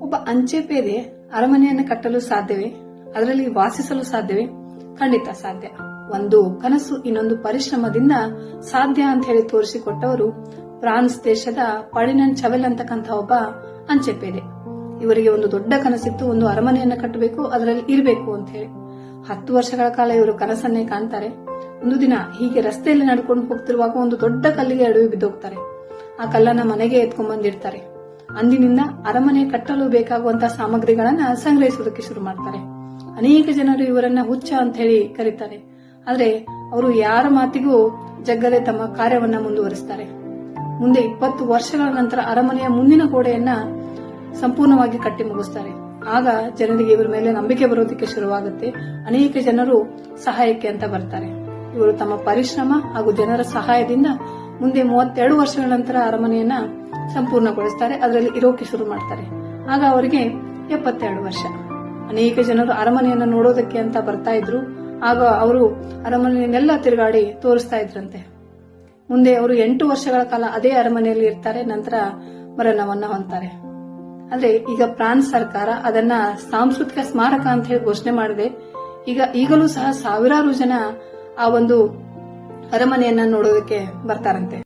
ಒಬ್ಬ ಅಂಚೆ ಪೇದೆ ಅರಮನೆಯನ್ನು ಕಟ್ಟಲು ಸಾಧ್ಯವೇ? ಅದರಲ್ಲಿ ವಾಸಿಸಲು ಸಾಧ್ಯವೇ? ಖಂಡಿತ ಸಾಧ್ಯ. ಒಂದು ಕನಸು, ಇನ್ನೊಂದು ಪರಿಶ್ರಮದಿಂದ ಸಾಧ್ಯ ಅಂತ ಹೇಳಿ ತೋರಿಸಿಕೊಟ್ಟವರು ಫ್ರಾನ್ಸ್ ದೇಶದ ಪಳಿನನ್ ಚವೆಲ್ ಅಂತಕ್ಕಂಥ ಒಬ್ಬ ಅಂಚೆ ಪೇದೆ. ಇವರಿಗೆ ಒಂದು ದೊಡ್ಡ ಕನಸಿತ್ತು, ಒಂದು ಅರಮನೆಯನ್ನು ಕಟ್ಟಬೇಕು, ಅದರಲ್ಲಿ ಇರಬೇಕು ಅಂತ ಹೇಳಿ. ಹತ್ತು ವರ್ಷಗಳ ಕಾಲ ಇವರು ಕನಸನ್ನೇ ಕಾಣ್ತಾರೆ. ಒಂದು ದಿನ ಹೀಗೆ ರಸ್ತೆಯಲ್ಲಿ ನಡ್ಕೊಂಡು ಹೋಗ್ತಿರುವಾಗ ಒಂದು ದೊಡ್ಡ ಕಲ್ಲಿಗೆ ಅಡವಿ ಬಿದ್ದೋಗ್ತಾರೆ. ಆ ಕಲ್ಲನ್ನ ಮನೆಗೆ ಎತ್ಕೊಂಡ್ ಬಂದಿರ್ತಾರೆ ಅಂದಿನಿಂದ ಅರಮನೆ ಕಟ್ಟಲು ಬೇಕಾಗುವಂತಹ ಸಾಮಗ್ರಿಗಳನ್ನ ಸಂಗ್ರಹಿಸುವುದಕ್ಕೆ ಶುರು ಮಾಡ್ತಾರೆ. ಅನೇಕ ಜನರು ಇವರನ್ನ ಹುಚ್ಚ ಅಂತ ಹೇಳಿ ಕರೀತಾರೆ. ಆದ್ರೆ ಅವರು ಯಾರ ಮಾತಿಗೂ ಜಗ್ಗದೆ ತಮ್ಮ ಕಾರ್ಯವನ್ನ ಮುಂದುವರಿಸ್ತಾರೆ. ಮುಂದೆ ಇಪ್ಪತ್ತು ವರ್ಷಗಳ ನಂತರ ಅರಮನೆಯ ಮುಂದಿನ ಗೋಡೆಯನ್ನ ಸಂಪೂರ್ಣವಾಗಿ ಕಟ್ಟಿ ಮುಗಿಸ್ತಾರೆ. ಆಗ ಜನರಿಗೆ ಇವರ ಮೇಲೆ ನಂಬಿಕೆ ಬರೋದಕ್ಕೆ ಶುರುವಾಗುತ್ತೆ. ಅನೇಕ ಜನರು ಸಹಾಯಕ್ಕೆ ಅಂತ ಬರ್ತಾರೆ. ಇವರು ತಮ್ಮ ಪರಿಶ್ರಮ ಹಾಗೂ ಜನರ ಸಹಾಯದಿಂದ ಮುಂದೆ ಮೂವತ್ತೆರಡು ವರ್ಷಗಳ ನಂತರ ಅರಮನೆಯನ್ನ ಸಂಪೂರ್ಣಗೊಳಿಸ್ತಾರೆ. ಅದರಲ್ಲಿ ಇರೋಕೆ ಶುರು ಮಾಡ್ತಾರೆ. ಆಗ ಅವರಿಗೆ ಎಪ್ಪತ್ತೆರಡು ವರ್ಷ. ಅನೇಕ ಜನರು ಅರಮನೆಯನ್ನ ನೋಡೋದಕ್ಕೆ ಅಂತ ಬರ್ತಾ ಇದ್ರು. ಆಗ ಅವರು ಅರಮನೆಯನ್ನೆಲ್ಲ ತಿರುಗಾಡಿ ತೋರಿಸ್ತಾ ಇದ್ರಂತೆ. ಮುಂದೆ ಅವರು ಎಂಟು ವರ್ಷಗಳ ಕಾಲ ಅದೇ ಅರಮನೆಯಲ್ಲಿ ಇರ್ತಾರೆ. ನಂತರ ಮರಣವನ್ನ ಹೊಂತಾರೆ ಅಂದ್ರೆ ಈಗ ಫ್ರಾನ್ಸ್ ಸರ್ಕಾರ ಅದನ್ನ ಸಾಂಸ್ಕೃತಿಕ ಸ್ಮಾರಕ ಅಂತ ಹೇಳಿ ಘೋಷಣೆ ಮಾಡಿದೆ. ಈಗ ಈಗಲೂ ಸಹ ಸಾವಿರಾರು ಜನ ಆ ಒಂದು ಅರಮನೆಯನ್ನ ನೋಡೋದಕ್ಕೆ ಬರ್ತಾರಂತೆ.